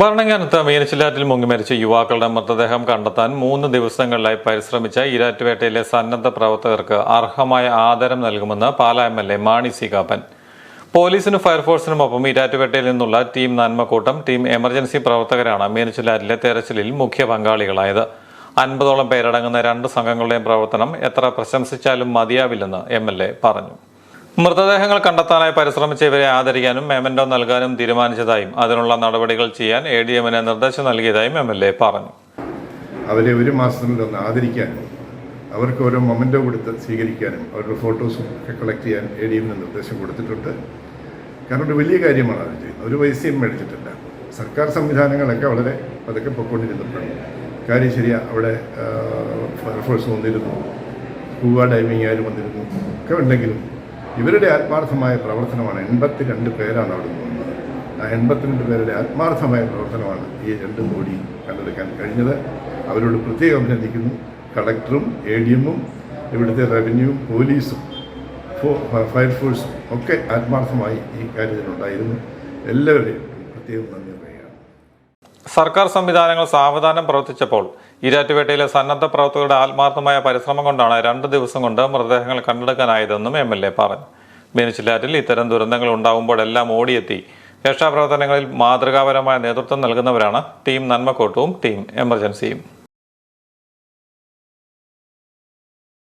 ഭരണങ്ങാനത്ത് മീനച്ചിലാറ്റിൽ മുങ്ങിമരിച്ച യുവാക്കളുടെ മൃതദേഹം കണ്ടെത്താൻ മൂന്ന് ദിവസങ്ങളിലായി പരിശ്രമിച്ച ഈരാറ്റുപേട്ടയിലെ സന്നദ്ധ പ്രവർത്തകർക്ക് അർഹമായ ആദരം നൽകുമെന്ന് Pala M L A Mani C Kappan. പോലീസിനും ഫയർഫോഴ്സിനുമൊപ്പം ഈരാറ്റുപേട്ടയിൽ നിന്നുള്ള ടീം നന്മക്കൂട്ടം ടീം എമർജൻസി പ്രവർത്തകരാണ് മീനച്ചിലാറ്റിലെ തെരച്ചിലിൽ മുഖ്യ പങ്കാളികളായത്. അൻപതോളം പേരടങ്ങുന്ന രണ്ട് സംഘങ്ങളുടെയും പ്രവർത്തനം എത്ര പ്രശംസിച്ചാലും മതിയാവില്ലെന്ന് എം പറഞ്ഞു. മൃതദേഹങ്ങൾ കണ്ടെത്താനായി പരിശ്രമിച്ച ഇവരെ ആദരിക്കാനും മെമന്റോ നൽകാനും തീരുമാനിച്ചതായും അതിനുള്ള നടപടികൾ ചെയ്യാൻ എ ഡി എമ്മിന് നിർദ്ദേശം നൽകിയതായും എം എൽ എ പറഞ്ഞു. അവരെ ഒരു മാസത്തിനുള്ളിൽ ഒന്ന് ആദരിക്കാനും അവർക്ക് ഓരോ മൊമെന്റോ കൊടുത്ത് സ്വീകരിക്കാനും അവരുടെ ഫോട്ടോസും ഒക്കെ കളക്ട് ചെയ്യാൻ എ ഡി എമ്മിന് നിർദ്ദേശം കൊടുത്തിട്ടുണ്ട്. കാരണം ഒരു വലിയ കാര്യമാണ് അവർ ചെയ്യുന്നത്. ഒരു പൈസയും മേടിച്ചിട്ടില്ല. സർക്കാർ സംവിധാനങ്ങളൊക്കെ വളരെ പതുക്കെ പൊയ്ക്കൊണ്ടിരുന്നപ്പോഴും കാര്യം ശരിയാ അവിടെ ഫയർഫോഴ്സ് വന്നിരുന്നു. സ്കൂബ ഡൈവിംഗ് ആയാലും വന്നിരുന്നു. ഒക്കെ ഉണ്ടെങ്കിലും ഇവരുടെ ആത്മാർത്ഥമായ പ്രവർത്തനമാണ് എൺപത്തി രണ്ട് പേരാണ് അവിടെ പോകുന്നത്. ആ എൺപത്തിരണ്ട് പേരുടെ ആത്മാർത്ഥമായ പ്രവർത്തനമാണ് ഈ രണ്ട് കോടി കണ്ടെടുക്കാൻ കഴിഞ്ഞത്. അവരോട് പ്രത്യേകം അഭിനന്ദിക്കുന്നു. കളക്ടറും എ ഡി എമ്മും ഇവിടുത്തെ റവന്യൂവും പോലീസും ഫയർഫോഴ്സും ഒക്കെ ആത്മാർത്ഥമായി ഈ കാര്യത്തിലുണ്ടായിരുന്നു. എല്ലാവരെയും പ്രത്യേകം നന്ദി സർക്കാർ സംവിധാനങ്ങൾ സാവധാനം പ്രവർത്തിച്ചപ്പോൾ ഈരാറ്റുപേട്ടയിലെ സന്നദ്ധ പ്രവർത്തകരുടെ ആത്മാർത്ഥമായ പരിശ്രമം കൊണ്ടാണ് രണ്ട് ദിവസം കൊണ്ട് മൃതദേഹങ്ങൾ കണ്ടെടുക്കാനായതെന്നും എം എൽ എ പറഞ്ഞു. മീനച്ചിലാറ്റിൽ ഇത്തരം ദുരന്തങ്ങൾ ഉണ്ടാകുമ്പോഴെല്ലാം ഓടിയെത്തി. രക്ഷാപ്രവർത്തനങ്ങളിൽ മാതൃകാപരമായ നേതൃത്വം നൽകുന്നവരാണ് ടീം നന്മക്കോട്ടവും ടീം എമർജൻസിയും.